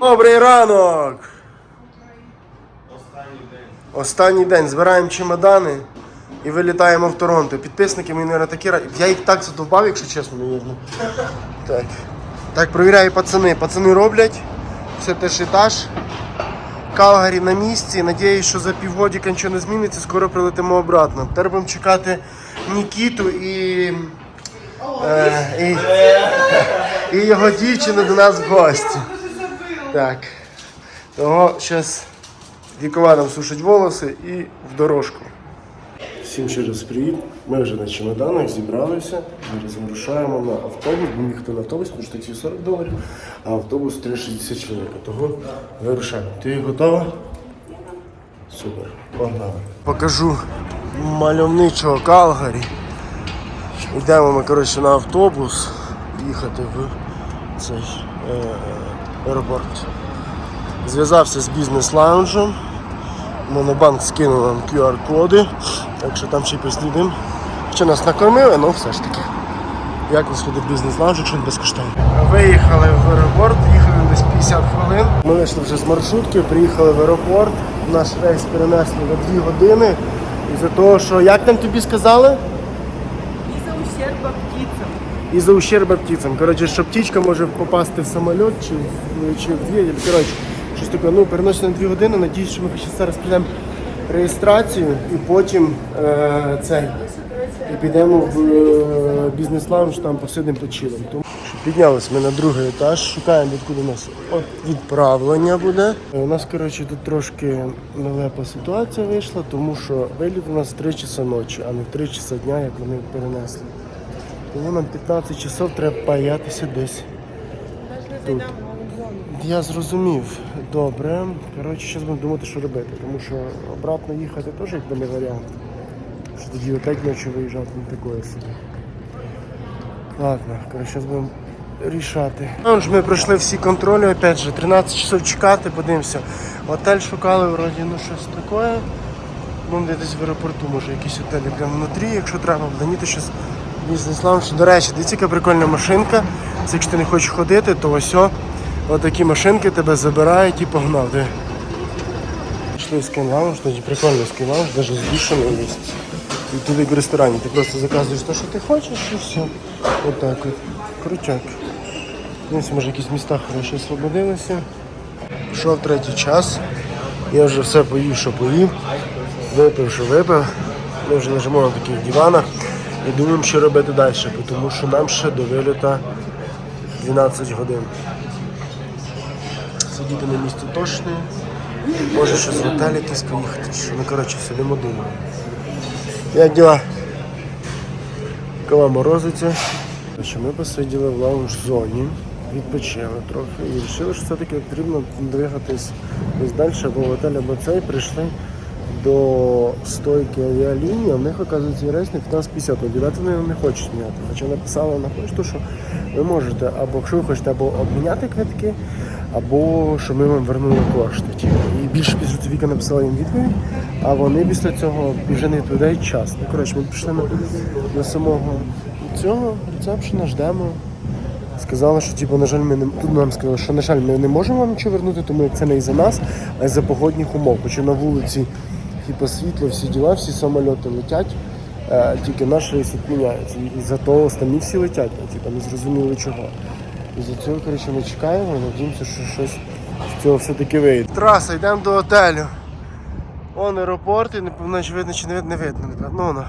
Добрий ранок! Останній день. Збираємо чемодани і вилітаємо в Торонто. Підписники мені не такі раді. Я їх так задовбав, якщо чесно, навірно. Так. Так, провіряю пацани. Пацани роблять. Все теж етаж. Калгарі на місці. Надіюсь, що за півгодика нічого не зміниться, скоро прилетимо обратно. Тепер будемо чекати Нікіту і. Е, і, і його дівчину до нас в гості. Так. Того зараз Вікова сушить волоси і в дорожку. Всім ще раз привіт. Ми вже на чемоданах зібралися. Зараз вирушаємо на автобус, бо ніхто на автобус, тому що таксі 40 доларів, а автобус 360 чоловіка. Того вирушаємо. Ти готова? Супер, погнали. Покажу мальовничого Калгарі. Йдемо ми коротше, на автобус їхати в цей е, аеропорт. Зв'язався з бізнес-лаунжем. Монобанк скинув нам QR-коди, так що там ще й послідимо. Ще нас накормили, але все ж таки. Як нас ходить бізнес-лаунж, якщо він безкоштовно. Виїхали в аеропорт, їхали десь 50 хвилин. Ми вийшли вже з маршрутки, приїхали в аеропорт. Наш рейс перенесли на 2 години. І за того, що як там тобі сказали? Из-за ущерба. І за ущерба птицям. Коротше, що птічка може попасти в самоліт чи в, чи в двигатель. Коротше, щось таке, ну, переноситься на дві години. Надіюсь, що ми ще зараз прийдемо реєстрацію і потім е, цей. І підемо в е, бізнес-лаунж, там посидимо почилимо. Тому піднялися ми на другий етаж, шукаємо, відкуди у нас відправлення буде. Е, У нас, коротше, тут трошки нелепа ситуація вийшла, тому що виліт у нас в 3 часа ночі, а не в 3 часа дня, як вони перенесли. Тому нам 15 часов треба паятися десь. Тут. Я зрозумів. Добре. Коротше, зараз будемо думати, що робити, тому що обратно їхати теж якби не варіант. Що тоді опять ночі виїжджати не такое собі. Ладно, коротше, зараз будемо рішати. Ну, ж ми пройшли всі контролі, опять же, 13 часов чекати, подивимося. Готель шукали, вроді, ну щось таке. Будемо десь в аеропорту, може якісь готелі прямо внутрі, якщо треба, буде. Щось бізнес лаунж. До речі, дивіться, яка прикольна машинка. Це якщо ти не хочеш ходити, то ось отакі машинки тебе забирають і погнав. Диви. Пішли скін лаунж, тоді прикольний скін лаунж, навіть з душем є. І туди в ресторані. Ти просто заказуєш те, що ти хочеш, і все. Отак от. Крутяк. Дивіться, може якісь міста хороші освободилися. Пішов третій час. Я вже все поїв, що поїв. Випив, що випив. Ми вже лежимо на таких диванах і думаємо, що робити далі, тому що нам ще до виліта 12 годин. Сидіти на місці точно. Може щось в готель якийсь поїхати. Ну коротше, сидимо думаємо. Як діла? Кава морозиться. Ми посиділи в лаунж-зоні, відпочили трохи і вирішили, що все-таки потрібно двигатись десь далі, або в готель, або цей прийшли до стойки авіалінії, в них, оказується, на 15.50, але білети вони не хочуть міняти. Хоча написали на пошту, що ви можете, або якщо ви хочете, або обміняти квитки, або що ми вам вернули кошти. І більше після Віка написала їм відповідь, а вони після цього вже не відповідають час. Ну, коротше, ми пішли на, до самого цього рецепшена, ждемо. Сказали, що типу, на жаль, ми не тут нам сказали, що на жаль, ми не можемо вам нічого вернути, тому це не із-за нас, а із-за погодних умов. Хоча на вулиці типу, світло, всі діла, всі самольоти летять, е, тільки наш рейс відміняється. І за того останні всі летять, а, типу, не зрозуміли чого. І за цього коротше, ми чекаємо надіємося, що щось з цього все-таки вийде. Траса, йдемо до готелю. Вон аеропорт, і не наче видно чи не видно, не видно. Ну, воно.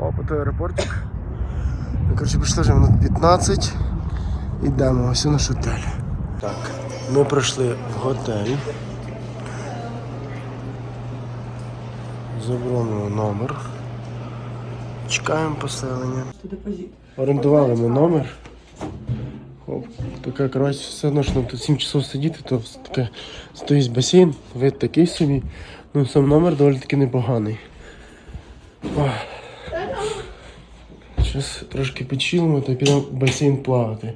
О, по той аеропортик. Ми, коротше, пішли вже минут 15. Йдемо ось наш готель. Так, ми прийшли в готель. Забронили номер. Чекаємо поселення. Орендували ми номер. Хоп, така, коротше, все одно, що нам тут 7 часов сидіти, то таке стоїть басейн, вид такий собі. Ну, сам номер доволі таки непоганий. Зараз трошки почилимо та підемо в басейн плавати.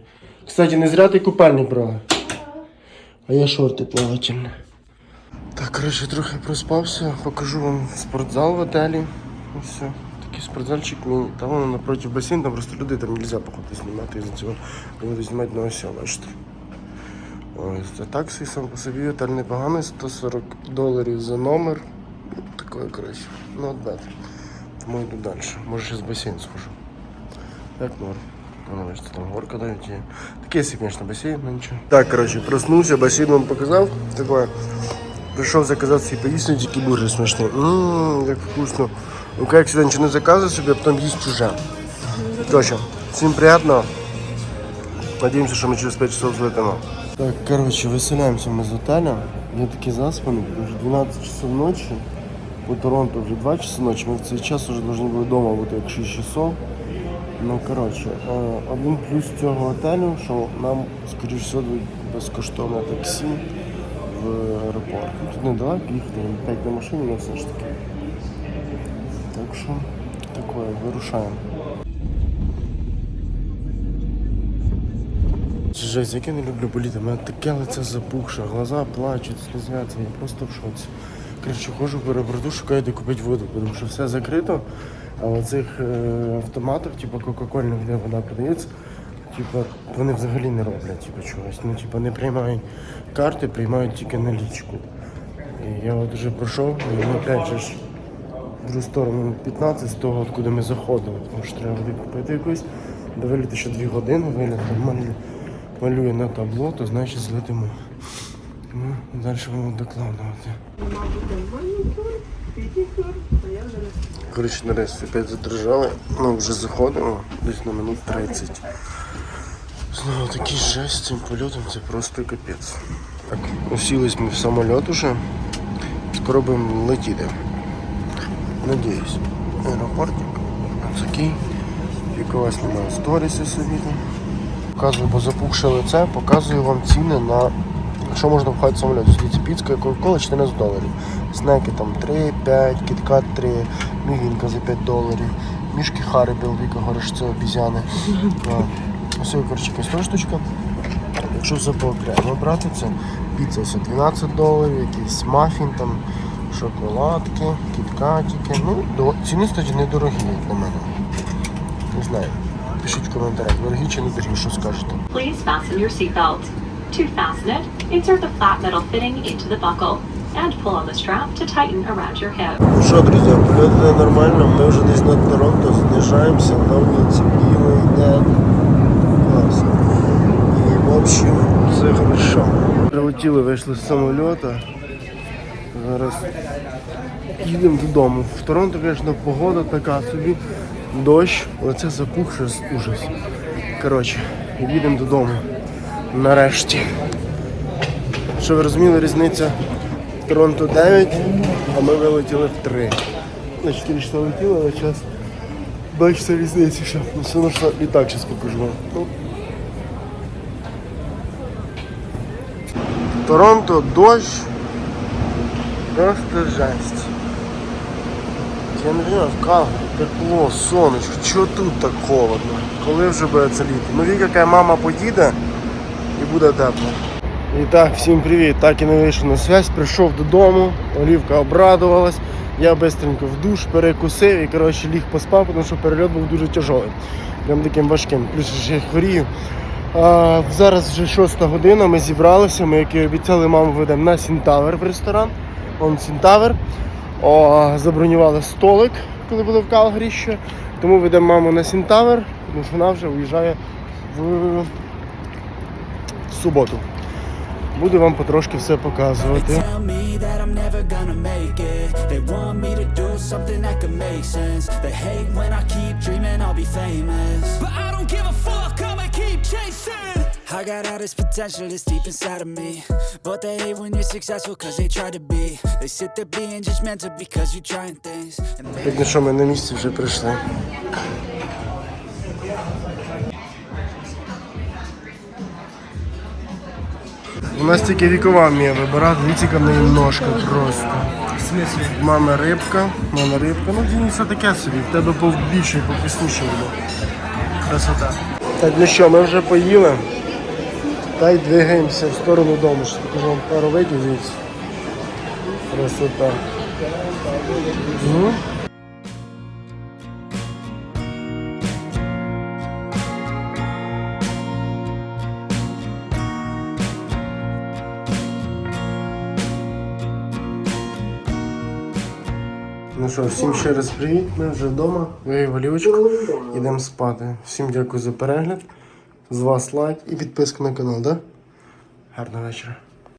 Кстати, не зря ти купальник брала. А я шорти плавательні. Так, коротше, трохи проспався, покажу вам спортзал в готелі. І все. Такий спортзальчик міні. Там воно напроти басейн, там просто люди там нельзя походу знімати із-за цього. Буду знімати на ось, бачите. Ось це таксі сам по собі готель непоганий, 140 доларів за номер. Такое, коротше, not bad. Тому йду далі. Може ще з басейн схожу. Як норм. Ну, бачите, там горка дають. Такий, звісно, басейн, ну нічого. Так, коротше, проснувся, басейн вам показав. Такое. Прийшов заказати свій поїсти, тільки дуже смачний. Ммм, як вкусно. Ну, як сюди нічого не заказує собі, а потім їсть чуже. Короче, всім приятного. Надіємося, що ми через 5 часов злетимо. Так, коротше, виселяємося ми з готеля. Я такий заспаний, вже 12 часов ночі. По Торонто вже 2 часи ночі. Ми в цей час вже повинні були вдома бути як 6 часов. Ну, коротше, е, один плюс цього готелю, що нам, скоріш всього, безкоштовне таксі в аеропорт. Ну, Тут недалеко їхати, 5 на машині, але все ж таки. Так що, таке, вирушаємо. Жесть, як я не люблю боліти, у мене таке лице запухше, глаза плачуть, слізяться, я просто в шоці. Коротше, ходжу по аеропорту, шукаю, де купити воду, тому що все закрито, а в цих е, автоматах, типу кока-кольних, де вода продається, типу, вони взагалі не роблять типу, чогось. Ну, типу, не приймають карти, приймають тільки налічку. І я от вже пройшов, і ну, опять в другу сторону 15 з того, куди ми заходили, тому що треба води купити якусь. До ще 2 години, виліт малює на табло, то значить злетимо. Ну, далі будемо докладувати. Коротше, нарешті опять задержали. Ну, вже заходимо, десь на минут 30. Знову такий жесть з цим польотом, це просто капець. Так, усілись ми в самоліт уже. Скоро будемо летіти. Надіюсь. Аеропортик. Такий. Тільки у вас немає сторіси собі. Показую, бо запухше лице, показую вам ціни на що можна входити в самоліт. Дивіться, піцка Кока-Кола 14 доларів. Снеки там 3, 5, кіткат 3, мігінка за 5 доларів. Мішки Харибел, Віка говорить, що це обізяни. Ось, коротше, якась штучка. Якщо все по окремо брати, це піца ось 12 доларів, якийсь мафін, там, шоколадки, кіткатики. Ну, до... ціни статі недорогі, як на мене. Не знаю. Пишіть в коментарях, дорогі чи не дорогі, що скажете. Please fasten your seatbelt. To fasten it, insert the flat metal fitting into the buckle and pull on the strap to tighten around your hip. Ну що, друзі, польот нормально, ми вже десь над Торонто знижаємося, на вулиці білий йде. Класно. І в общем, все хорошо. Прилетіли, вийшли з самоліта. Зараз їдемо додому. В Торонто, звісно, погода така собі. Дощ, оце запухше з ужас. Коротше, їдемо додому. Нарешті. Що ви розуміли, різниця Торонто 9, а ми вилетіли в 3. На 4 часа летіли, але час. Бачите різницю, що ну, все одно літак зараз покажу вам. Торонто, дощ. Просто жесть. Я не знаю, в Калгарі тепло, сонечко, чого тут так холодно? Коли вже буде це літо? Ну Віка, яка мама поїде і буде тепло. І так, всім привіт. Так і не вийшов на связь, прийшов додому, Олівка обрадувалась. Я бистренько в душ перекусив і коротше, ліг поспав, тому що перельот був дуже тяжелий. Прям таким важким. Плюс ще хворію. Зараз вже шоста година, ми зібралися, ми, як і обіцяли, маму ведемо на Сінтавер в ресторан. Он Сінтавер. О, забронювали столик, коли були в Калгарі ще. Тому ведемо маму на Сінтавер, тому що вона вже уїжджає в, в суботу. Буду вам потрошки все показувати. They hate when I keep dreaming chasing. I got all this potential that's deep inside of me. But they hate when you're successful cause they try to be. They sit there being judgmental because you're trying things. And they Так, ну що, ми на місці вже прийшли. У нас тільки вікова вміє вибирати, дивіться, яка в неї ножка просто. В смислі? Мама рибка, мама рибка. Ну, Дініса таке собі, в тебе побільше, попісніше було. Красота. Так, ну що, ми вже поїли. Та й двигаємося в сторону дому. Що покажу вам пару видів звідси. Красота. Ну, Ну що, всім ще раз привіт. Ми вже вдома. Виїв олівочку. Йдемо спати. Всім дякую за перегляд. З вас лайк і підписка на канал, да? Гарного вечора.